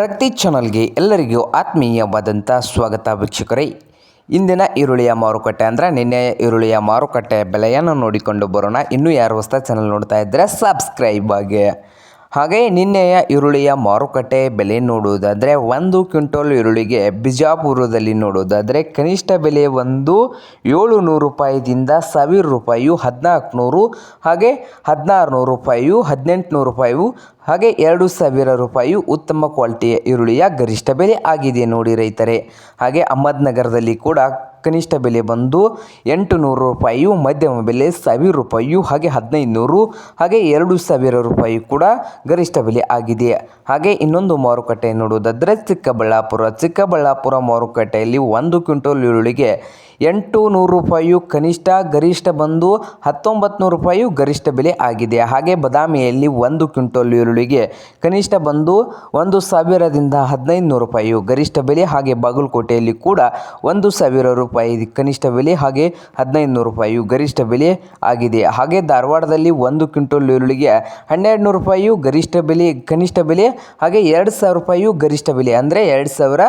ಪ್ರಗತಿ ಚಾನಲ್ಗೆ ಎಲ್ಲರಿಗೂ ಆತ್ಮೀಯವಾದಂಥ ಸ್ವಾಗತ ವೀಕ್ಷಕರೇ. ಇಂದಿನ ಈರುಳ್ಳಿಯ ಮಾರುಕಟ್ಟೆ ಅಂದರೆ ನಿನ್ನೆ ಈರುಳ್ಳಿಯ ಮಾರುಕಟ್ಟೆ ಬೆಲೆಯನ್ನು ನೋಡಿಕೊಂಡು ಬರೋಣ. ಇನ್ನೂ ಯಾರು ಹೊಸ ಚಾನಲ್ ನೋಡ್ತಾ ಇದ್ದರೆ ಸಬ್ಸ್ಕ್ರೈಬ್ ಆಗಿ ಹಾಗೆ ನಿನ್ನೆಯ ಈರುಳ್ಳಿಯ ಮಾರುಕಟ್ಟೆ ಬೆಲೆ ನೋಡುವುದಾದರೆ ಒಂದು ಕ್ವಿಂಟಲ್ ಈರುಳ್ಳಿಗೆ ಬಿಜಾಪುರದಲ್ಲಿ ನೋಡುವುದಾದರೆ ಕನಿಷ್ಠ ಬೆಲೆ ಒಂದು ಏಳು ನೂರು ರೂಪಾಯಿದಿಂದ ಸಾವಿರ ರೂಪಾಯಿಯು ಹದಿನಾಲ್ಕು ನೂರು ಹಾಗೆ ಹದಿನಾರು ನೂರು ರೂಪಾಯಿಯು ಹದಿನೆಂಟು ನೂರು ರೂಪಾಯಿಯು, ಹಾಗೆ ಎರಡು ಸಾವಿರ ರೂಪಾಯಿಯು ಉತ್ತಮ ಕ್ವಾಲಿಟಿಯ ಈರುಳ್ಳಿಯ ಗರಿಷ್ಠ ಬೆಲೆ ಆಗಿದೆ ನೋಡಿ ರೈತರೇ. ಹಾಗೆ ಅಹಮದ್ನಗರದಲ್ಲಿ ಕೂಡ ಕನಿಷ್ಠ ಬೆಲೆ ಬಂದು ಎಂಟು ನೂರು ರೂಪಾಯಿಯು, ಮಧ್ಯಮ ಬೆಲೆ ಸಾವಿರ ರೂಪಾಯಿಯು, ಹಾಗೆ ಹದಿನೈದು ನೂರು ಹಾಗೆ ಎರಡು ಸಾವಿರ ರೂಪಾಯಿ ಕೂಡ ಗರಿಷ್ಠ ಬೆಲೆ ಆಗಿದೆ. ಹಾಗೆ ಇನ್ನೊಂದು ಮಾರುಕಟ್ಟೆ ನೋಡುವುದಾದರೆ ಚಿಕ್ಕಬಳ್ಳಾಪುರ. ಚಿಕ್ಕಬಳ್ಳಾಪುರ ಮಾರುಕಟ್ಟೆಯಲ್ಲಿ ಒಂದು ಕ್ವಿಂಟಲ್ ಈರುಳ್ಳಿಗೆ ಎಂಟು ನೂರು ರೂಪಾಯಿಯು ಕನಿಷ್ಠ, ಗರಿಷ್ಠ ಬಂದು ಹತ್ತೊಂಬತ್ತು ನೂರು ರೂಪಾಯಿಯು ಗರಿಷ್ಠ ಬೆಲೆ ಆಗಿದೆ. ಹಾಗೆ ಬದಾಮಿಯಲ್ಲಿ ಒಂದು ಕ್ವಿಂಟಲ್ ಈರುಳ್ಳಿಗೆ ಕನಿಷ್ಠ ಬಂದು ಒಂದು ಸಾವಿರದಿಂದ ಹದಿನೈದು ನೂರು ರೂಪಾಯಿಯು ಗರಿಷ್ಠ ಬೆಲೆ, ಹಾಗೆ ಬಾಗಲಕೋಟೆಯಲ್ಲಿ ಕೂಡ ಒಂದು ಸಾವಿರ ರೂಪಾಯಿ ಕನಿಷ್ಠ ಬೆಲೆ, ಹಾಗೆ ಹದಿನೈದು ನೂರು ರೂಪಾಯಿಯು ಗರಿಷ್ಠ ಬೆಲೆ ಆಗಿದೆ. ಹಾಗೆ ಧಾರವಾಡದಲ್ಲಿ ಒಂದು ಕ್ವಿಂಟಲ್ ಈರುಳ್ಳಿಗೆ ಹನ್ನೆರಡು ನೂರು ರೂಪಾಯಿಯು ಗರಿಷ್ಠ ಬೆಲೆ, ಕನಿಷ್ಠ ಬೆಲೆ, ಹಾಗೆ ಎರಡು ಸಾವಿರ ರೂಪಾಯಿಯು ಗರಿಷ್ಠ ಬೆಲೆ, ಅಂದರೆ ಎರಡು ಸಾವಿರ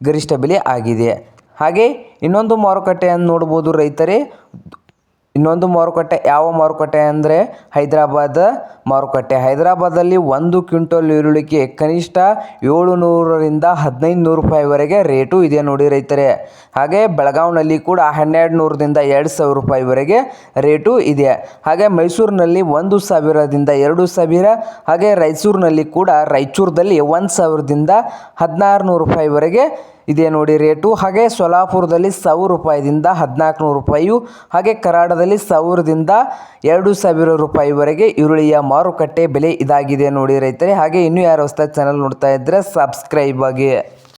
ಗರಿಷ್ಠ ಬೆಲೆ ಆಗಿದೆ. ಹಾಗೆ ಇನ್ನೊಂದು ಮಾರುಕಟ್ಟೆಯನ್ನು ನೋಡ್ಬೋದು ರೈತರೇ. ಇನ್ನೊಂದು ಮಾರುಕಟ್ಟೆ, ಯಾವ ಮಾರುಕಟ್ಟೆ ಅಂದರೆ ಹೈದರಾಬಾದ್ ಮಾರುಕಟ್ಟೆ. ಹೈದರಾಬಾದಲ್ಲಿ ಒಂದು ಕ್ವಿಂಟಲ್ ಈರುಳ್ಳಿಗೆ ಕನಿಷ್ಠ ಏಳು ನೂರರಿಂದ ಹದಿನೈದು ನೂರು ರೂಪಾಯಿವರೆಗೆ ರೇಟು ಇದೆ ನೋಡಿ ರೈತರೇ. ಹಾಗೆ ಬೆಳಗಾವಿನಲ್ಲಿ ಕೂಡ ಹನ್ನೆರಡು ನೂರರಿಂದ ಎರಡು ಸಾವಿರ ರೂಪಾಯಿವರೆಗೆ ರೇಟು ಇದೆ. ಹಾಗೆ ಮೈಸೂರಿನಲ್ಲಿ ಒಂದು ಸಾವಿರದಿಂದ ಎರಡು ಸಾವಿರ, ಹಾಗೆ ರಾಯಚೂರಿನಲ್ಲಿ ಕೂಡ ರಾಯಚೂರದಲ್ಲಿ ಒಂದು ಸಾವಿರದಿಂದ ಹದಿನಾರು ನೂರು ರೂಪಾಯಿವರೆಗೆ ಇದೆ ನೋಡಿ ರೇಟು. ಹಾಗೆ ಸೊಲಾಪುರದಲ್ಲಿ ಸಾವಿರ ರೂಪಾಯಿದಿಂದ ಹದಿನಾಲ್ಕು ನೂರು ರೂಪಾಯಿಯು, ಹಾಗೆ ಕರಾಡದಲ್ಲಿ ಸಾವಿರದಿಂದ ಎರಡು ಸಾವಿರ ರೂಪಾಯಿವರೆಗೆ ಈರುಳ್ಳಿಯ ಮಾರುಕಟ್ಟೆ ಬೆಲೆ ಇದಾಗಿದೆ ನೋಡಿ ರೈತರೇ. ಹಾಗೆ ಇನ್ನೂ ಯಾರು ಹೊಸ್ತಾಗಿ ಚಾನಲ್ ನೋಡ್ತಾ ಇದ್ದರೆ ಸಬ್ಸ್ಕ್ರೈಬ್ ಆಗಿ.